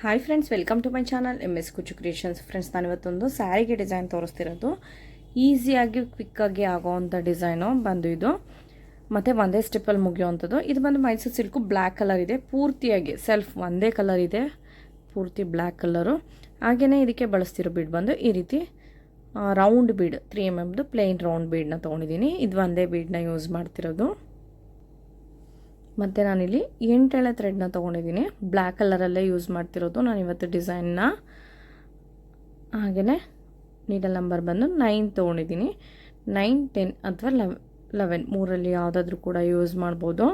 Hi friends welcome to my channel M S Kuchu creations friends ನಾನು ಇವತ್ತೊಂದು ಸ್ಯಾರಿಗೆ design ತೋರಿಸ್ತಿರೋದು. ಈಸಿಯಾಗಿ ಕ್ವಿಕ್ಕಾಗಿ ಆಗೋವಂಥ design ಬಂದು ಇದು. ಮತ್ತು ಒಂದೇ ಸ್ಟೆಪ್ಪಲ್ಲಿ ಮುಗಿಯೋವಂಥದ್ದು. ಇದು ಬಂದು ಮೈಸೂರು ಸಿಲ್ಕು ಬ್ಲ್ಯಾಕ್ ಕಲರ್ ಇದೆ. ಪೂರ್ತಿಯಾಗಿ ಸೆಲ್ಫ್ ಒಂದೇ ಕಲರ್ ಇದೆ. ಪೂರ್ತಿ ಬ್ಲ್ಯಾಕ್ ಕಲರು ಹಾಗೆಯೇ ಇದಕ್ಕೆ ಬಳಸ್ತಿರೋ ಬೀಡ್ ಬಂದು ಈ ರೀತಿ ರೌಂಡ್ ಬೀಡ್ ತ್ರೀ ಎಂ ಎಮ್ದು ಪ್ಲೇನ್ ರೌಂಡ್ ಬೀಡನ್ನ ತೊಗೊಂಡಿದ್ದೀನಿ. ಇದು ಒಂದೇ ಬೀಡನ್ನ ಯೂಸ್ ಮಾಡ್ತಿರೋದು. ಮತ್ತು ನಾನಿಲ್ಲಿ ಎಂಟೆಳೆ ಥ್ರೆಡ್ನ ತೊಗೊಂಡಿದ್ದೀನಿ. ಬ್ಲ್ಯಾಕ್ ಕಲರಲ್ಲೇ ಯೂಸ್ ಮಾಡ್ತಿರೋದು. ನಾನು ಇವತ್ತು ಡಿಸೈನ್ನ ಹಾಗೆಯೇ ನೀಡಲ್ ನಂಬರ್ ಬಂದು ನೈನ್ ತೊಗೊಂಡಿದ್ದೀನಿ. ನೈನ್ ಟೆನ್ ಅಥವಾ ಲೆವ್ ಲೆವೆನ್ ಮೂರಲ್ಲಿ ಯಾವುದಾದ್ರೂ ಕೂಡ ಯೂಸ್ ಮಾಡ್ಬೋದು.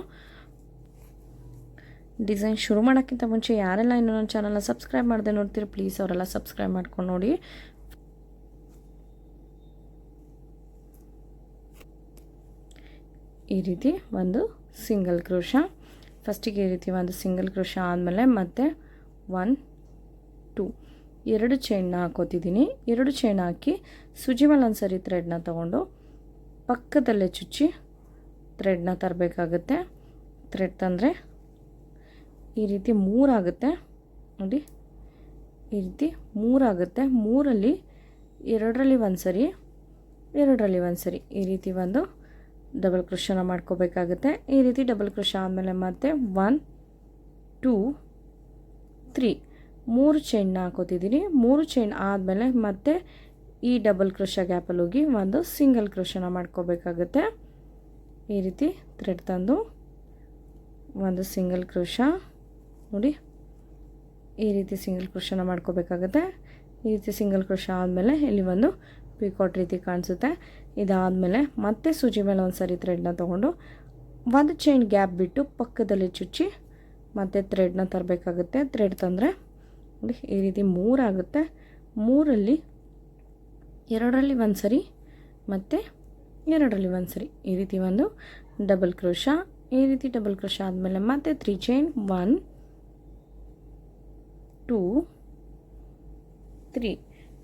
ಡಿಸೈನ್ ಶುರು ಮಾಡೋಕ್ಕಿಂತ ಮುಂಚೆ ಯಾರೆಲ್ಲ ಇನ್ನೂ ನನ್ನ ಚಾನಲ್ನ ಸಬ್ಸ್ಕ್ರೈಬ್ ಮಾಡದೆ ನೋಡ್ತೀರಿ ಪ್ಲೀಸ್ ಅವರೆಲ್ಲ ಸಬ್ಸ್ಕ್ರೈಬ್ ಮಾಡ್ಕೊಂಡು ನೋಡಿ. ಈ ರೀತಿ ಒಂದು ಸಿಂಗಲ್ ಕ್ರೋಶ ಫಸ್ಟಿಗೆ ಈ ರೀತಿ ಒಂದು ಸಿಂಗಲ್ ಕ್ರೋಶ ಆದಮೇಲೆ ಮತ್ತೆ ಒನ್ ಟೂ ಎರಡು ಚೈನ್ನ ಹಾಕೋತಿದ್ದೀನಿ. ಎರಡು ಚೈನ್ ಹಾಕಿ ಸುಜಿ ಒಂದು ಸರಿ ಥ್ರೆಡ್ನ ತೊಗೊಂಡು ಪಕ್ಕದಲ್ಲೇ ಚುಚ್ಚಿ ಥ್ರೆಡ್ನ ತರಬೇಕಾಗುತ್ತೆ. ಥ್ರೆಡ್ ತಂದರೆ ಈ ರೀತಿ ಮೂರಾಗುತ್ತೆ ನೋಡಿ, ಈ ರೀತಿ ಮೂರಾಗುತ್ತೆ ಮೂರಲ್ಲಿ ಎರಡರಲ್ಲಿ ಒಂದು ಸರಿ ಎರಡರಲ್ಲಿ ಒಂದು ಸರಿ ಈ ರೀತಿ ಒಂದು ಡಬಲ್ ಕ್ರೋಶನ ಮಾಡ್ಕೋಬೇಕಾಗುತ್ತೆ. ಈ ರೀತಿ ಡಬಲ್ ಕ್ರೋಶ ಆದಮೇಲೆ ಮತ್ತೆ ಒನ್, ಟೂ, ತ್ರೀ. ಮೂರು ಚೈನ್ ಹಾಕೋತಿದ್ದೀನಿ ಮೂರು ಚೈನ್ ಆದಮೇಲೆ ಮತ್ತೆ ಈ ಡಬಲ್ ಕ್ರೋಶ ಗ್ಯಾಪಲ್ಲಿ ಹೋಗಿ ಒಂದು ಸಿಂಗಲ್ ಕ್ರೋಶನ ಮಾಡ್ಕೋಬೇಕಾಗುತ್ತೆ. ಈ ರೀತಿ ಥ್ರೆಡ್ ತಂದು ಒಂದು ಸಿಂಗಲ್ ಕ್ರೋಶ. ನೋಡಿ, ಈ ರೀತಿ ಸಿಂಗಲ್ ಕ್ರೋಶನ ಮಾಡ್ಕೋಬೇಕಾಗುತ್ತೆ. ಈ ರೀತಿ ಸಿಂಗಲ್ ಕ್ರೋಶ ಆದಮೇಲೆ ಇಲ್ಲಿ ಒಂದು ಪಿಕಾಟ್ ರೀತಿ ಕಾಣಿಸುತ್ತೆ. ಇದಾದಮೇಲೆ ಮತ್ತೆ ಸೂಜಿ ಮೇಲೆ ಒಂದು ಸರಿ ಥ್ರೆಡ್ನ ತೊಗೊಂಡು ಒಂದು ಚೈನ್ ಗ್ಯಾಪ್ ಬಿಟ್ಟು ಪಕ್ಕದಲ್ಲಿ ಚುಚ್ಚಿ ಮತ್ತೆ ಥ್ರೆಡ್ನ ತರಬೇಕಾಗುತ್ತೆ. ಥ್ರೆಡ್ ತಂದರೆ ನೋಡಿ ಈ ರೀತಿ ಮೂರಾಗುತ್ತೆ ಮೂರಲ್ಲಿ ಎರಡರಲ್ಲಿ ಒಂದು ಸರಿ ಮತ್ತು ಎರಡರಲ್ಲಿ ಒಂದು ಸರಿ ಈ ರೀತಿ ಒಂದು ಡಬಲ್ ಕ್ರೋಶ ಈ ರೀತಿ ಡಬಲ್ ಕ್ರೋಶ ಆದಮೇಲೆ ಮತ್ತೆ three chain one two three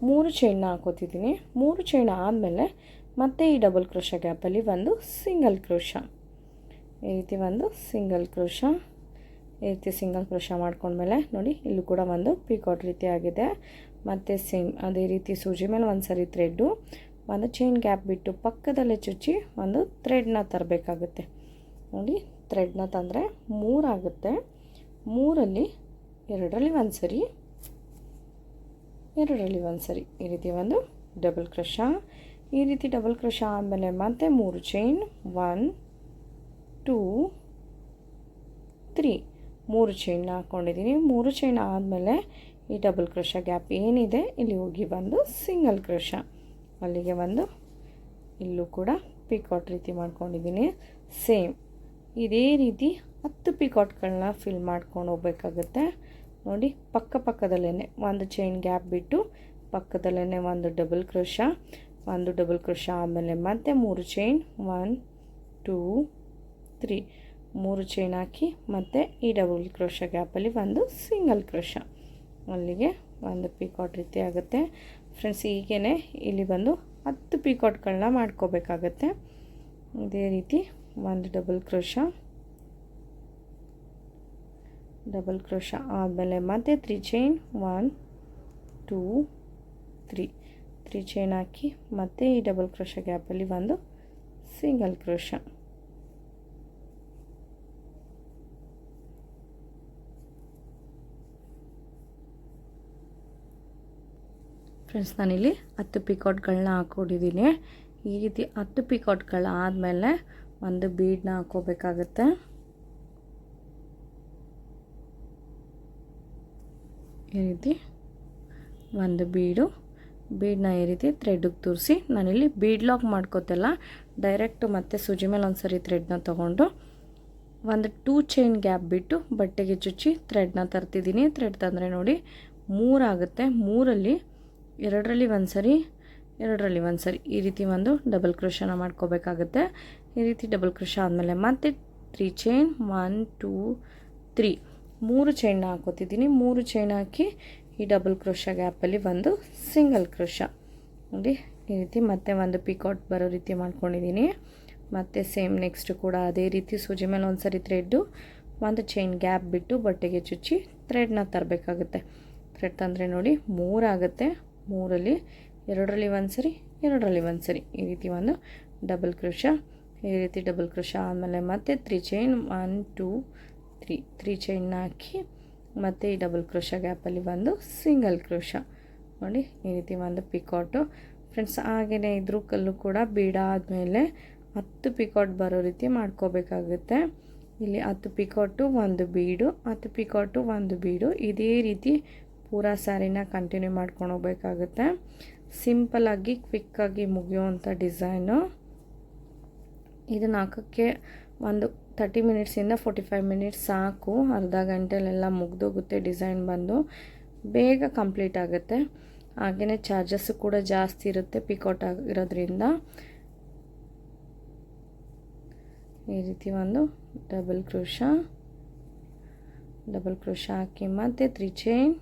ಮೂರು ಚೈನ್ನ ಹಾಕೋತಿದ್ದೀನಿ. ಮೂರು ಚೈನ್ ಆದಮೇಲೆ ಮತ್ತೆ ಈ ಡಬಲ್ ಕ್ರೋಶ ಗ್ಯಾಪಲ್ಲಿ ಒಂದು ಸಿಂಗಲ್ ಕ್ರೋಶ ಈ ರೀತಿ ಒಂದು ಸಿಂಗಲ್ ಕ್ರೋಶ ಈ ರೀತಿ ಸಿಂಗಲ್ ಕ್ರೋಶ ಮಾಡ್ಕೊಂಡ್ಮೇಲೆ ನೋಡಿ, ಇಲ್ಲೂ ಕೂಡ ಒಂದು ಪಿಕೌಟ್ ರೀತಿ ಆಗಿದೆ. ಮತ್ತು ಸೇಮ್ ಅದೇ ರೀತಿ ಸೂಜಿ ಮೇಲೆ ಒಂದು ಸರಿ ಥ್ರೆಡ್ಡು ಒಂದು ಚೈನ್ ಗ್ಯಾಪ್ ಬಿಟ್ಟು ಪಕ್ಕದಲ್ಲೇ ಚುಚ್ಚಿ ಒಂದು ಥ್ರೆಡ್ನ ತರಬೇಕಾಗುತ್ತೆ. ನೋಡಿ ಥ್ರೆಡ್ನ ತಂದರೆ ಮೂರಾಗುತ್ತೆ ಮೂರಲ್ಲಿ ಎರಡರಲ್ಲಿ ಒಂದು ಸರಿ, ಎರಡರಲ್ಲಿ ಒಂದು ಸರಿ ಈ ರೀತಿ ಒಂದು ಡಬಲ್ ಕ್ರಶ ಈ ರೀತಿ ಡಬಲ್ ಕ್ರಶ ಆದಮೇಲೆ ಮತ್ತೆ ಮೂರು ಚೈನ್ ಒನ್ ಟೂ ತ್ರೀ ಮೂರು ಚೈನ್ ಹಾಕ್ಕೊಂಡಿದ್ದೀನಿ ಮೂರು ಚೈನ್ ಆದಮೇಲೆ ಈ ಡಬಲ್ ಕ್ರಶ ಗ್ಯಾಪ್ ಏನಿದೆ, ಇಲ್ಲಿ ಹೋಗಿ ಬಂದು ಸಿಂಗಲ್ ಕ್ರಶ ಅಲ್ಲಿಗೆ ಬಂದು ಇಲ್ಲೂ ಕೂಡ ಪಿಕಾಟ್ ರೀತಿ ಮಾಡ್ಕೊಂಡಿದ್ದೀನಿ ಸೇಮ್ ಇದೇ ರೀತಿ ಹತ್ತು ಪಿಕಾಟ್ಗಳನ್ನ ಫಿಲ್ ಮಾಡ್ಕೊಂಡು ಹೋಗ್ಬೇಕಾಗುತ್ತೆ. ನೋಡಿ, ಪಕ್ಕ ಪಕ್ಕದಲ್ಲೇ ಒಂದು ಚೈನ್ ಗ್ಯಾಪ್ ಬಿಟ್ಟು ಪಕ್ಕದಲ್ಲೇ ಒಂದು ಡಬಲ್ ಕ್ರೋಶ ಒಂದು ಡಬಲ್ ಕ್ರೋಶ ಆಮೇಲೆ ಮತ್ತೆ ಮೂರು ಚೈನ್ ಒನ್ ಟೂ ತ್ರೀ ಮೂರು ಚೈನ್ ಹಾಕಿ ಮತ್ತು ಈ ಡಬಲ್ ಕ್ರೋಶ ಗ್ಯಾಪಲ್ಲಿ ಒಂದು ಸಿಂಗಲ್ ಕ್ರೋಶ ಅಲ್ಲಿಗೆ ಒಂದು ಪಿಕಾಟ್ ರೀತಿ ಆಗುತ್ತೆ. ಫ್ರೆಂಡ್ಸ್ ಹೀಗೇ ಇಲ್ಲಿ ಬಂದು ಹತ್ತು ಪಿಕಾಟ್ಗಳನ್ನ ಮಾಡ್ಕೋಬೇಕಾಗತ್ತೆ. ಇದೇ ರೀತಿ ಒಂದು ಡಬಲ್ ಕ್ರೋಶ ಡಬಲ್ ಕ್ರೋಶ ಆದಮೇಲೆ ಮತ್ತೆ three chain one two three three chain ಹಾಕಿ ಮತ್ತೆ ಈ ಡಬಲ್ ಕ್ರೋಶ ಗ್ಯಾಪಲ್ಲಿ ಒಂದು ಸಿಂಗಲ್ ಕ್ರೋಶ ಫ್ರೆಂಡ್ಸ್ ನಾನಿಲ್ಲಿ ಹತ್ತು ಪಿಕೌಟ್ಗಳನ್ನ ಹಾಕ್ಕೊಂಡಿದ್ದೀನಿ. ಈ ರೀತಿ ಹತ್ತು ಪಿಕೌಟ್ಗಳು ಆದಮೇಲೆ ಒಂದು ಬೀಡನ್ನ ಹಾಕೋಬೇಕಾಗತ್ತೆ ಈ ರೀತಿ ಒಂದು ಬೀಡು ಬೀಡನ್ನ ಈ ರೀತಿ ಥ್ರೆಡ್ಗೆ ತೂರಿಸಿ, ನಾನಿಲ್ಲಿ ಬೀಡ್ ಲಾಕ್ ಮಾಡ್ಕೋತಲ್ಲ ಡೈರೆಕ್ಟು ಮತ್ತೆ ಸೂಜಿ ಮೇಲೆ ಒಂದು ಸರಿ ಥ್ರೆಡ್ನ ತೊಗೊಂಡು, ಒಂದು ಟೂ ಚೈನ್ ಗ್ಯಾಪ್ ಬಿಟ್ಟು ಬಟ್ಟೆಗೆ ಚುಚ್ಚಿ ಥ್ರೆಡ್ನ ತರ್ತಿದ್ದೀನಿ. ಥ್ರೆಡ್ ತಂದರೆ ನೋಡಿ ಮೂರಾಗುತ್ತೆ ಮೂರಲ್ಲಿ ಎರಡರಲ್ಲಿ ಒಂದು ಸರಿ ಎರಡರಲ್ಲಿ ಒಂದು ಸರಿ ಈ ರೀತಿ ಒಂದು ಡಬಲ್ ಕ್ರೋಶನ ಮಾಡ್ಕೋಬೇಕಾಗುತ್ತೆ. ಈ ರೀತಿ ಡಬಲ್ ಕ್ರೋಶ ಆದಮೇಲೆ ಮತ್ತೆ three chain one two three ಮೂರು ಚೈನ್ನ ಹಾಕೋತಿದ್ದೀನಿ. ಮೂರು ಚೈನ್ ಹಾಕಿ ಈ ಡಬಲ್ ಕ್ರೋಶ ಗ್ಯಾಪಲ್ಲಿ ಒಂದು ಸಿಂಗಲ್ ಕ್ರೋಶ ನೋಡಿ, ಈ ರೀತಿ ಮತ್ತೆ ಒಂದು ಪಿಕೌಟ್ ಬರೋ ರೀತಿ ಮಾಡ್ಕೊಂಡಿದ್ದೀನಿ. ಮತ್ತು ಸೇಮ್ ನೆಕ್ಸ್ಟ್ ಕೂಡ ಅದೇ ರೀತಿ ಸೂಜಿ ಮೇಲೆ ಒಂದು ಸರಿ ಥ್ರೆಡ್ಡು ಒಂದು ಚೈನ್ ಗ್ಯಾಪ್ ಬಿಟ್ಟು ಬಟ್ಟೆಗೆ ಚುಚ್ಚಿ ಥ್ರೆಡ್ನ ತರಬೇಕಾಗುತ್ತೆ. ಥ್ರೆಡ್ ತಂದರೆ ನೋಡಿ ಮೂರಾಗುತ್ತೆ ಮೂರಲ್ಲಿ ಎರಡರಲ್ಲಿ ಒಂದು ಸರಿ ಎರಡರಲ್ಲಿ ಒಂದು ಸರಿ ಈ ರೀತಿ ಒಂದು ಡಬಲ್ ಕ್ರೋಶ ಈ ರೀತಿ ಡಬಲ್ ಕ್ರೋಶ ಆದಮೇಲೆ ಮತ್ತೆ three chain one two three three ಚೈನ್ನ ಹಾಕಿ ಮತ್ತು ಈ ಡಬಲ್ ಕ್ರೋಶ ಗ್ಯಾಪಲ್ಲಿ ಒಂದು ಸಿಂಗಲ್ ಕ್ರೋಶ ನೋಡಿ, ಈ ರೀತಿ ಒಂದು ಪಿಕಾಟು ಫ್ರೆಂಡ್ಸ್ ಹಾಗೆಯೇ ಇದ್ರ ಕಲ್ಲು ಕೂಡ ಬೀಡ ಆದಮೇಲೆ ಹತ್ತು ಪಿಕಾಟ್ ಬರೋ ರೀತಿ ಮಾಡ್ಕೋಬೇಕಾಗುತ್ತೆ. ಇಲ್ಲಿ ಹತ್ತು ಪಿಕಾಟು ಒಂದು ಬೀಡು. ಹತ್ತು ಪಿಕಾಟು ಒಂದು ಬೀಡು. ಇದೇ ರೀತಿ ಪೂರಾ ಸ್ಯಾರಿನ ಕಂಟಿನ್ಯೂ ಮಾಡ್ಕೊಂಡು ಹೋಗ್ಬೇಕಾಗುತ್ತೆ. ಸಿಂಪಲಾಗಿ ಕ್ವಿಕ್ಕಾಗಿ ಮುಗಿಯುವಂಥ ಡಿಸೈನು ಇದನ್ನು ಹಾಕೋಕ್ಕೆ ಒಂದು ತರ್ಟಿ ಮಿನಿಟ್ಸಿಂದ ಫೋರ್ಟಿ ಫೈವ್ ಮಿನಿಟ್ಸ್ ಸಾಕು. ಅರ್ಧ ಗಂಟೆಲೆಲ್ಲ ಮುಗ್ದೋಗುತ್ತೆ ಡಿಸೈನ್ ಬಂದು. ಬೇಗ ಕಂಪ್ಲೀಟ್ ಆಗುತ್ತೆ. ಹಾಗೆಯೇ ಚಾರ್ಜಸ್ ಕೂಡ ಜಾಸ್ತಿ ಇರುತ್ತೆ ಪಿಕೌಟ್ ಆಗಿರೋದ್ರಿಂದ. ಈ ರೀತಿ ಒಂದು ಡಬಲ್ ಕ್ರೋಶ ಡಬಲ್ ಕ್ರೋಶ ಹಾಕಿ ಮತ್ತು ತ್ರೀ ಚೈನ್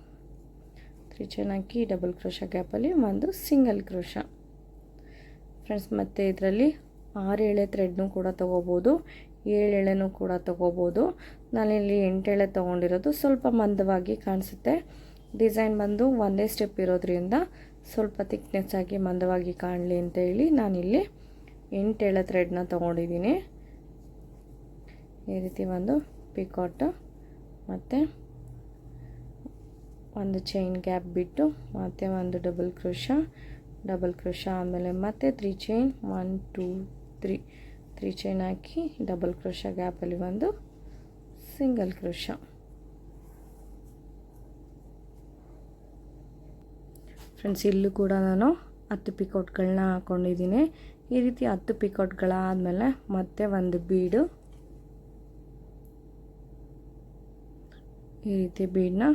ತ್ರೀ ಚೈನ್ ಹಾಕಿ ಡಬಲ್ ಕ್ರೋಶ ಗ್ಯಾಪಲ್ಲಿ ಒಂದು ಸಿಂಗಲ್ ಕ್ರೋಶ ಫ್ರೆಂಡ್ಸ್ ಮತ್ತು ಇದರಲ್ಲಿ ಆರು ಎಳೆ ಥ್ರೆಡ್ನು ಕೂಡ ತೊಗೋಬೋದು, ಏಳು ಎಳೆನೂ ಕೂಡ ತೊಗೋಬೋದು. ನಾನಿಲ್ಲಿ ಎಂಟು ಎಳೆ ತೊಗೊಂಡಿರೋದು ಸ್ವಲ್ಪ ಮಂದವಾಗಿ ಕಾಣಿಸುತ್ತೆ. ಡಿಸೈನ್ ಬಂದು ಒಂದೇ ಸ್ಟೆಪ್ ಇರೋದ್ರಿಂದ ಸ್ವಲ್ಪ ತಿಕ್ನೆಸ್ ಆಗಿ ಮಂದವಾಗಿ ಕಾಣಲಿ ಅಂತೇಳಿ ನಾನಿಲ್ಲಿ ಎಂಟು ಎಳೆ ಥ್ರೆಡ್ನ ತೊಗೊಂಡಿದ್ದೀನಿ. ಈ ರೀತಿ ಒಂದು ಪಿಕಾಟು ಮತ್ತು ಒಂದು ಚೈನ್ ಗ್ಯಾಪ್ ಬಿಟ್ಟು ಮತ್ತು ಒಂದು ಡಬಲ್ ಕ್ರೋಶ ಡಬಲ್ ಕ್ರೋಶ ಆಮೇಲೆ ಮತ್ತೆ three chain one two three three chain ಹಾಕಿ ಡಬಲ್ ಕ್ರೋಶ ಗ್ಯಾಪಲ್ಲಿ ಒಂದು ಸಿಂಗಲ್ ಕ್ರೋಶ ಫ್ರೆಂಡ್ಸ್ ಇಲ್ಲೂ ಕೂಡ ನಾನು ಹತ್ತು ಪಿಕೌಟ್ಗಳನ್ನ ಹಾಕ್ಕೊಂಡಿದ್ದೀನಿ ಈ ರೀತಿ ಹತ್ತು ಪಿಕೌಟ್ಗಳಾದಮೇಲೆ ಮತ್ತೆ ಒಂದು ಬೀಡು ಈ ರೀತಿ ಬೀಡನ್ನ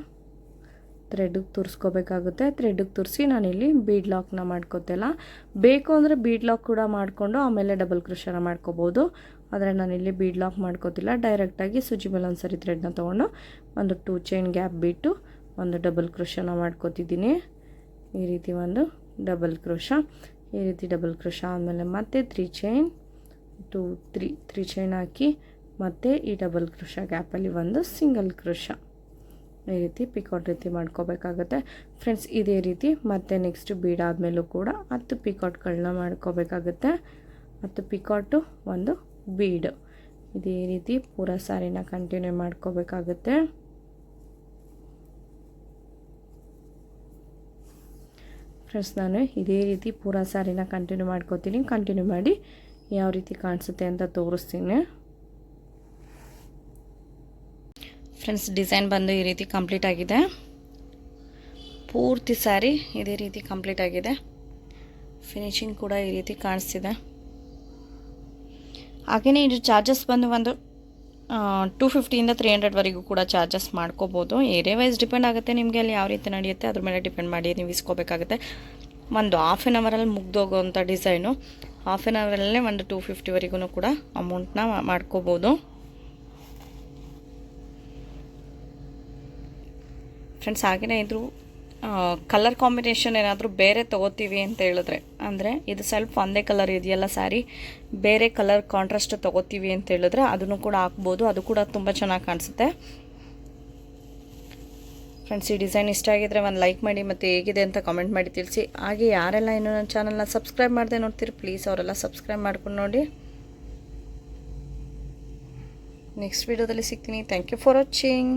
ಥ್ರೆಡ್ಗೆ ತುರ್ಸ್ಕೋಬೇಕಾಗುತ್ತೆ. ಥ್ರೆಡ್ಗೆ ತುರಿಸಿ ನಾನಿಲ್ಲಿ ಬೀಡ್ ಲಾಕ್ನ ಮಾಡ್ಕೋತಿಲ್ಲ. ಬೇಕು ಅಂದರೆ ಬೀಡ್ ಲಾಕ್ ಕೂಡ ಮಾಡಿಕೊಂಡು ಆಮೇಲೆ ಡಬಲ್ ಕ್ರೋಶನ ಮಾಡ್ಕೋಬೋದು. ಆದರೆ ನಾನಿಲ್ಲಿ ಬೀಡ್ ಲಾಕ್ ಮಾಡ್ಕೋತಿಲ್ಲ. ಡೈರೆಕ್ಟಾಗಿ ಸುಜಿ ಮೇಲೆ ಒಂದು ಸರಿ ಥ್ರೆಡ್ನ ತೊಗೊಂಡು ಒಂದು ಟೂ ಚೈನ್ ಗ್ಯಾಪ್ ಬಿಟ್ಟು ಒಂದು ಡಬಲ್ ಕ್ರೋಶನ ಮಾಡ್ಕೋತಿದ್ದೀನಿ. ಈ ರೀತಿ ಒಂದು ಡಬಲ್ ಕ್ರೋಶ ಈ ರೀತಿ ಡಬಲ್ ಕ್ರೋಶ ಆದಮೇಲೆ ಮತ್ತೆ three chain two three three chain ಹಾಕಿ ಮತ್ತು ಈ ಡಬಲ್ ಕ್ರೋಶ ಗ್ಯಾಪಲ್ಲಿ ಒಂದು ಸಿಂಗಲ್ ಕ್ರೋಶ ಈ ರೀತಿ ಪಿಕಾಟ್ ರೀತಿ ಮಾಡ್ಕೋಬೇಕಾಗತ್ತೆ. ಫ್ರೆಂಡ್ಸ್ ಇದೇ ರೀತಿ ಮತ್ತೆ ನೆಕ್ಸ್ಟ್ ಬೀಡಾದಮೇಲೂ ಕೂಡ ಹತ್ತು ಪಿಕೌಟ್ಗಳನ್ನ ಮಾಡ್ಕೋಬೇಕಾಗುತ್ತೆ. ಹತ್ತು ಪಿಕಾಟು ಒಂದು ಬೀಡು ಇದೇ ರೀತಿ ಪೂರ ಸಾರಿನ ಕಂಟಿನ್ಯೂ ಮಾಡ್ಕೋಬೇಕಾಗುತ್ತೆ. ಫ್ರೆಂಡ್ಸ್ ನಾನು ಇದೇ ರೀತಿ ಪೂರ ಸಾರಿನ ಕಂಟಿನ್ಯೂ ಮಾಡ್ಕೋತೀನಿ. ಕಂಟಿನ್ಯೂ ಮಾಡಿ ಯಾವ ರೀತಿ ಕಾಣಿಸುತ್ತೆ ಅಂತ ತೋರಿಸ್ತೀನಿ. ಫ್ರೆಂಡ್ಸ್, ಡಿಸೈನ್ ಬಂದು ಈ ರೀತಿ ಕಂಪ್ಲೀಟ್ ಆಗಿದೆ. ಪೂರ್ತಿ ಸ್ಯಾರಿ ಇದೇ ರೀತಿ ಕಂಪ್ಲೀಟ್ ಆಗಿದೆ. ಫಿನಿಶಿಂಗ್ ಕೂಡ ಈ ರೀತಿ ಕಾಣಿಸ್ತಿದೆ. ಹಾಗೆಯೇ ಇದು ಚಾರ್ಜಸ್ ಬಂದು ಒಂದು ಟೂ ಫಿಫ್ಟಿಯಿಂದ ತ್ರೀ ಹಂಡ್ರೆಡ್ವರೆಗೂ ಕೂಡ ಚಾರ್ಜಸ್ ಮಾಡ್ಕೋಬೋದು. ಏರಿಯಾ ವೈಸ್ ಡಿಪೆಂಡ್ ಆಗುತ್ತೆ ನಿಮಗೆ ಅಲ್ಲಿ ಯಾವ ರೀತಿ ನಡೆಯುತ್ತೆ. ಅದ್ರ ಮೇಲೆ ಡಿಪೆಂಡ್ ಮಾಡಿ ನೀವು ಇಸ್ಕೋಬೇಕಾಗುತ್ತೆ. ಒಂದು ಹಾಫ್ ಆನ್ ಅವರಲ್ಲಿ ಮುಗ್ದೋಗೋವಂಥ ಡಿಸೈನು ಹಾಫ್ ಆನ್ ಅವರಲ್ಲೇ ಒಂದು ಟೂ ಫಿಫ್ಟಿವರೆಗೂ ಕೂಡ ಅಮೌಂಟ್ನ ಮಾಡ್ಕೋಬೋದು. ಫ್ರೆಂಡ್ಸ್ ಹಾಗೆಯೇ ಇದ್ರು ಕಲರ್ ಕಾಂಬಿನೇಷನ್ ಏನಾದರೂ ಬೇರೆ ತೊಗೋತೀವಿ ಅಂತ ಹೇಳಿದ್ರೆ, ಅಂದರೆ ಇದು ಸ್ವಲ್ಪ ಒಂದೇ ಕಲರ್ ಇದೆಯಲ್ಲ ಸ್ಯಾರಿ ಬೇರೆ ಕಲರ್ ಕಾಂಟ್ರಾಸ್ಟ್ ತೊಗೋತೀವಿ ಅಂತ ಹೇಳಿದ್ರೆ ಅದನ್ನು ಕೂಡ ಹಾಕ್ಬೋದು. ಅದು ಕೂಡ ತುಂಬ ಚೆನ್ನಾಗಿ ಕಾಣಿಸುತ್ತೆ. ಫ್ರೆಂಡ್ಸ್ ಈ ಡಿಸೈನ್ ಇಷ್ಟ ಆಗಿದ್ರೆ ಒಂದು ಲೈಕ್ ಮಾಡಿ ಮತ್ತು ಹೇಗಿದೆ ಅಂತ ಕಾಮೆಂಟ್ ಮಾಡಿ ತಿಳಿಸಿ. ಹಾಗೆ ಯಾರೆಲ್ಲ ಇನ್ನೂ ನನ್ನ ಚಾನಲ್ನ ಸಬ್ಸ್ಕ್ರೈಬ್ ಮಾಡದೆ ನೋಡ್ತೀರಿ ಪ್ಲೀಸ್ ಅವರೆಲ್ಲ ಸಬ್ಸ್ಕ್ರೈಬ್ ಮಾಡ್ಕೊಂಡು ನೋಡಿ. ನೆಕ್ಸ್ಟ್ ವೀಡಿಯೋದಲ್ಲಿ ಸಿಗ್ತೀನಿ. Thank you for watching